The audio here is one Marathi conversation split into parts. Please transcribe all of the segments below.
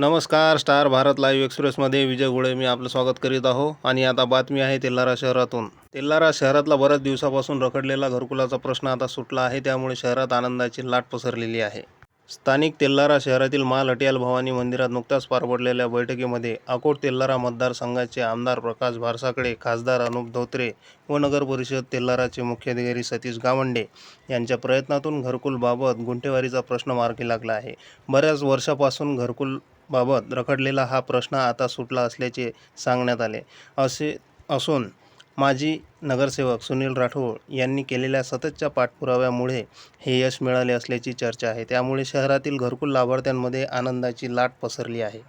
नमस्कार स्टार भारत लाईव्ह एक्सप्रेसमध्ये विजय गोळे मी आपलं स्वागत करीत आहो. आणि आता बातमी आहे तेल्लारा शहरातून. तेल्लारा शहरातला बऱ्याच दिवसापासून रखडलेला घरकुलाचा प्रश्न आता सुटला आहे. त्यामुळे शहरात आनंदाची लाट पसरलेली आहे. स्थानिक तेल्लारा शहरातील माल अटियाल भवानी मंदिरात नुकत्याच पार पडलेल्या बैठकीमध्ये अकोट तेल्लारा मतदारसंघाचे आमदार प्रकाश भारसाकडे खासदार अनुप धोत्रे व नगर परिषद तेल्लाराचे मुख्याधिकारी सतीश गावंडे यांच्या प्रयत्नातून घरकुलबाबत गुंठेवारीचा प्रश्न मार्गी लागला आहे. बऱ्याच वर्षापासून घरकुल बाबत रखडलेला हा प्रश्न आता सुटला असल्याचे सांगण्यात आले. असे असून माजी नगरसेवक सुनील राठोड यांनी केलेल्या सततच्या पाठपुराव्यामुळे हे यश मिळाले असल्याची चर्चा आहे. त्यामुळे शहरातील घरकुल लाभार्थ्यांमध्ये आनंदाची लाट पसरली आहे.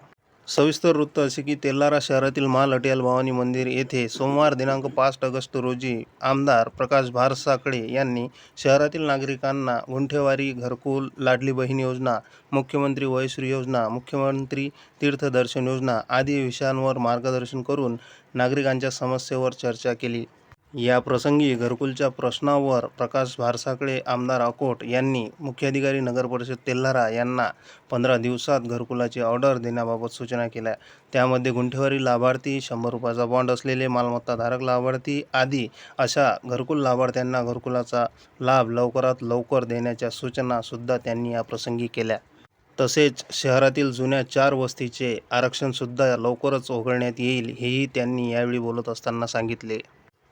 सविस्तर वृत्त असे की तेल्लारा शहरातील महालटियाल भवानी मंदिर येथे सोमवार दिनांक पाच ऑगस्ट रोजी आमदार प्रकाश भारसाकडे यांनी शहरातील नागरिकांना गुंठेवारी घरकुल लाडली बहीण योजना मुख्यमंत्री वयश्री योजना मुख्यमंत्री तीर्थदर्शन योजना आदी विषयांवर मार्गदर्शन करून नागरिकांच्या समस्येवर चर्चा केली. या प्रसंगी घरकुलच्या प्रश्नावर प्रकाश भारसाकडे आमदार अकोट यांनी मुख्याधिकारी नगर परिषद तेल्हारा यांना पंधरा दिवसात घरकुलाची ऑर्डर देण्याबाबत सूचना केल्या. त्यामध्ये गुंठेवारी लाभार्थी शंभर रुपयाचा बॉन्ड असलेले मालमत्ताधारक लाभार्थी आदी अशा घरकुल लाभार्थ्यांना घरकुलाचा लाभ लवकरात लवकर देण्याच्या सूचनासुद्धा त्यांनी या प्रसंगी केल्या. तसेच शहरातील जुन्या चार वस्तीचे आरक्षणसुद्धा लवकरच उघडण्यात येईल हेही त्यांनी यावेळी बोलत असताना सांगितले.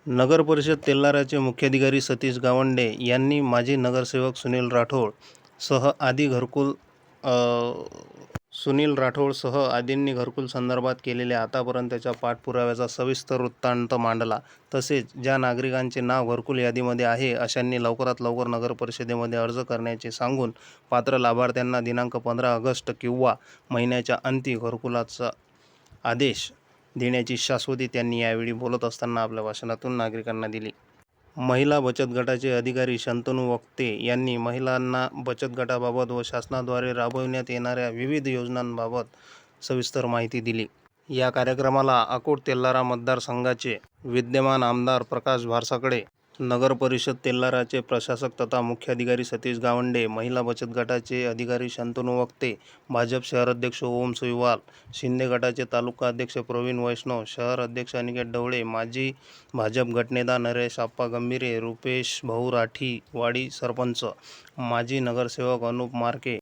नगर परिषद तेल्लाराचे मुख्याधिकारी सतीश गावंडे यांनी माजी नगरसेवक सुनील राठोड सह आदी घरकुल सुनील राठोडसह आदींनी घरकुल संदर्भात केलेल्या आतापर्यंतच्या पाठपुराव्याचा सविस्तर वृत्तांत मांडला. तसेच ज्या नागरिकांचे नाव घरकुल यादीमध्ये आहे अशांनी लवकरात लवकर नगर परिषदेमध्ये अर्ज करण्याचे सांगून पात्र लाभार्थ्यांना दिनांक पंधरा ऑगस्ट किंवा महिन्याच्या अंती घरकुलाचा आदेश देण्याची शाश्वती त्यांनी यावेळी बोलत असताना आपल्या भाषणातून नागरिकांना दिली. महिला बचत गटाचे अधिकारी शंतनू वक्ते यांनी महिलांना बचत गटाबाबत व शासनाद्वारे राबविण्यात येणाऱ्या विविध योजनांबाबत सविस्तर माहिती दिली. या कार्यक्रमाला अकोट तेल्लारा मतदारसंघाचे विद्यमान आमदार प्रकाश भारसाकडे नगर परिषद तेल्लाराचे प्रशासक तथा मुख्याधिकारी सतीश गावंडे महिला बचत गटाचे अधिकारी शंतनू वक्ते भाजप शहर अध्यक्ष ओम सुईवाल शिंदे गटाचे तालुका अध्यक्ष प्रवीण वैष्णव शहर अध्यक्ष अनिकेत ढवळे माजी भाजप गटनेता नरेश आप्पा गंभीरे रुपेश भाऊ राठी वाडी सरपंच माजी नगरसेवक अनुप मार्के